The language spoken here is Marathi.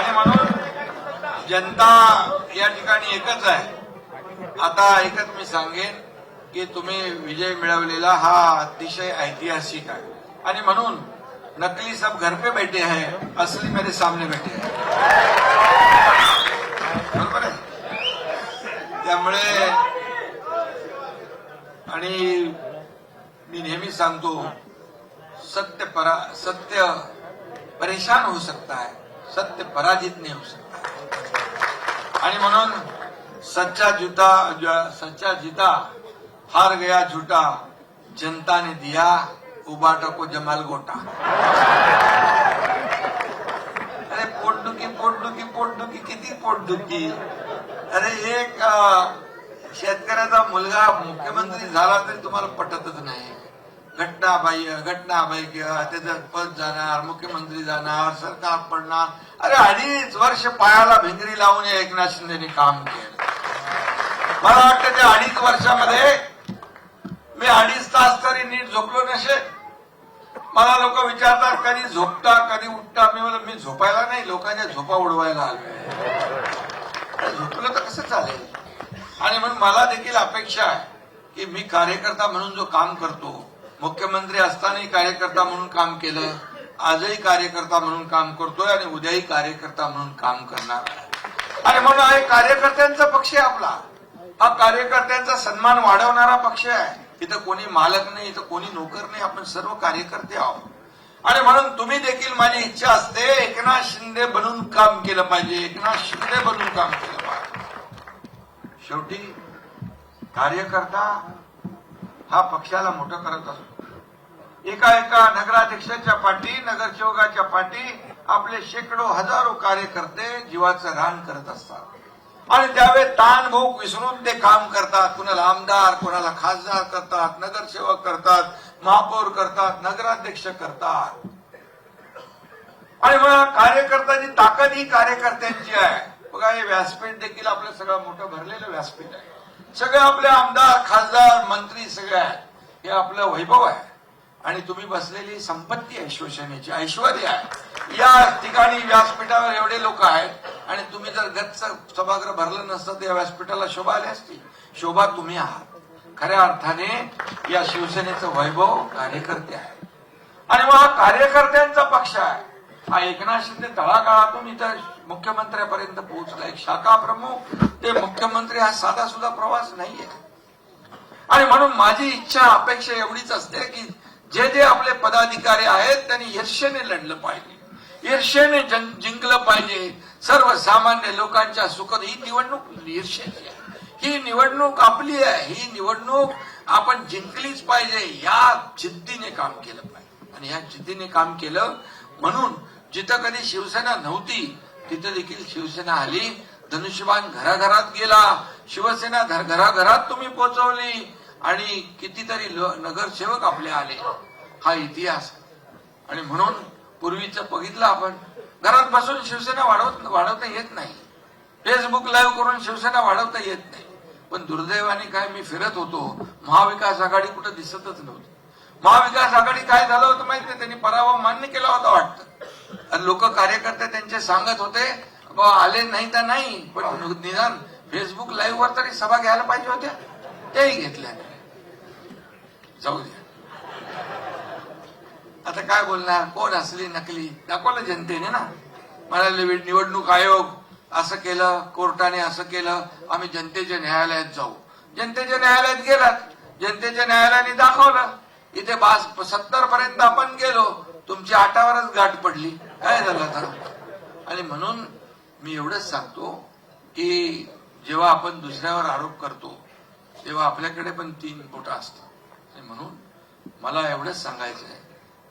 आणि म्हणून जनता या ठिकाणी एकच आहे. आता एकच मी सांगेन की तुम्ही विजय मिळवलेला हा अतिशय ऐतिहासिक आहे. आणि म्हणून नकली सब घर पे बैठे हैं असली मेरे सामने बैठे हैं. बरोबर आहे? त्यामुळे आणि मी नेहमी सांगतो सत्य परा सत्य परेशान हो सकता है. सत्य पराजित नाही होऊ शकत. आणि म्हणून सच्चा जुता सच्चा जिता हार गया झुटा जनता ने दिया उबाटा को जमाल गोटा. अरे पोटदुखी पोटदुखी पोटदुखी किती पोटदुखी. अरे एक शेतकऱ्याचा मुलगा मुख्यमंत्री झाला तरी तुम्हाला पटतच नाही. घटना बाह्य घटना बाह्य त्याचं पद जाणार मुख्यमंत्री जाणार सरकार पडणार. अरे अडीच वर्ष पायाला भिंगरी लावून या एकनाथ शिंदेने काम केलं. मला वाटतं त्या अडीच वर्षामध्ये मी अडीच तास तरी नीट झोपलो नसे. मला लोक विचारतात कधी झोपता कधी उठता? मी म्हणलं मी झोपायला नाही लोकांच्या झोपा उडवायला आलोय. झोपलं तर कसं चालेल? आणि म्हणून मला देखील अपेक्षा आहे की मी कार्यकर्ता म्हणून जो काम करतो मुख्यमंत्री असतानाही कार्यकर्ता म्हणून काम केलं आजही कार्यकर्ता म्हणून काम करतोय आणि उद्याही कार्यकर्ता म्हणून काम करणार आणि म्हणून हा कार्यकर्त्यांचा पक्ष आहे आपला. हा कार्यकर्त्यांचा सन्मान वाढवणारा पक्ष आहे. इथं कोणी मालक नाही इथं कोणी नोकर नाही आपण सर्व कार्यकर्ते आहोत. आणि म्हणून तुम्ही देखील माझी इच्छा असते एकनाथ शिंदे बनून काम केलं पाहिजे एकनाथ शिंदे बनून काम केलं पाहिजे. शेवटी कार्यकर्ता हा पक्षाला मोठं करत असतो. एका एका नगराध्यक्षाच्या पाठी नगरसेवकाच्या पाठी आपले शेकडो हजारो कार्यकर्ते जीवाचं रान करत असतात. आणि त्यावेळी ताण विसरून ते काम करतात. कुणाला आमदार कुणाला खासदार करतात नगरसेवक करतात महापौर करतात नगराध्यक्ष करतात. आणि मग कार्यकर्त्याची ताकद ही कार्यकर्त्यांची आहे. बघा हे व्यासपीठ देखील आपलं सगळं मोठं भरलेलं व्यासपीठ आहे. सगळे आपले आमदार खासदार मंत्री सगळे आहेत. हे आपलं वैभव आहे. आणि तुम्ही बसलेली संपत्ती आहे शिवसेनेची ऐश्वर्य आहे. या ठिकाणी व्यासपीठावर एवढे लोक आहेत. आणि तुम्ही जर गच्च सभागृह भरलं नसतं तर या व्यासपीठाला शोभा आली असती. शोभा तुम्ही आहात. खऱ्या अर्थाने या शिवसेनेचं वैभव कार्यकर्ते आहे. आणि मग हा कार्यकर्त्यांचा पक्ष आहे. हा एकनाथ शिंदे तळागाळातून इथं मुख्यमंत्र्यापर्यंत पोहोचला. एक शाखा प्रमुख. ते मुख्यमंत्री हा साधा सुद्धा प्रवास नाहीये. आणि म्हणून माझी इच्छा अपेक्षा एवढीच असते की जे जे आपले पदाधिकारी आहेत त्यांनी ईर्षेने लढलं पाहिजे. ईर्षेने जिंकलं पाहिजे. सर्वसामान्य लोकांच्या सुखद ही निवडणूक ईर्षेची आहे. ही निवडणूक आपली आहे. ही निवडणूक आपण जिंकलीच पाहिजे. या जिद्दीने काम केलं पाहिजे. आणि या जिद्दीने काम केलं म्हणून जिथं कधी शिवसेना नव्हती तिथं देखील शिवसेना आली. धनुष्यबाण घराघरात गेला. शिवसेना घर- घराघरात तुम्ही पोहोचवली आणि कितीतरी नगरसेवक आपले आले. हा इतिहास. आणि म्हणून पूर्वीच बघितलं आपण. घरात बसून शिवसेना वाढवत वाढवता येत नाही. फेसबुक लाईव्ह करून शिवसेना वाढवता येत नाही. पण दुर्दैवाने काय मी फिरत होतो महाविकास आघाडी कुठं दिसतच नव्हती. महाविकास आघाडी काय झालं होतं माहितीये? त्यांनी पराभव मान्य केला होता वाटतं. लोक कार्यकर्ते त्यांचे सांगत होते आले नाही तर नाही पण निदान फेसबुक लाईव्ह वर तरी सभा घ्यायला पाहिजे होत्या. त्याही घेतल्या जाऊ द्या आता काय बोलणार? कोण असली नकली? दाखवलं जनतेने ना. म्हणाले निवडणूक आयोग असं केलं कोर्टाने असं केलं आम्ही जनतेच्या न्यायालयात जाऊ. जनतेच्या न्यायालयात गेलात. जनतेच्या न्यायालयाने दाखवलं. इथे बास सत्तर पर्यंत आपण गेलो तुमची आठावरच गाठ पडली. काय झालं आता? आणि म्हणून मी एवढंच सांगतो की जेव्हा आपण दुसऱ्यावर आरोप करतो तेव्हा आपल्याकडे पण तीन बोट असतात. आणि म्हणून मला एवढंच सांगायचं आहे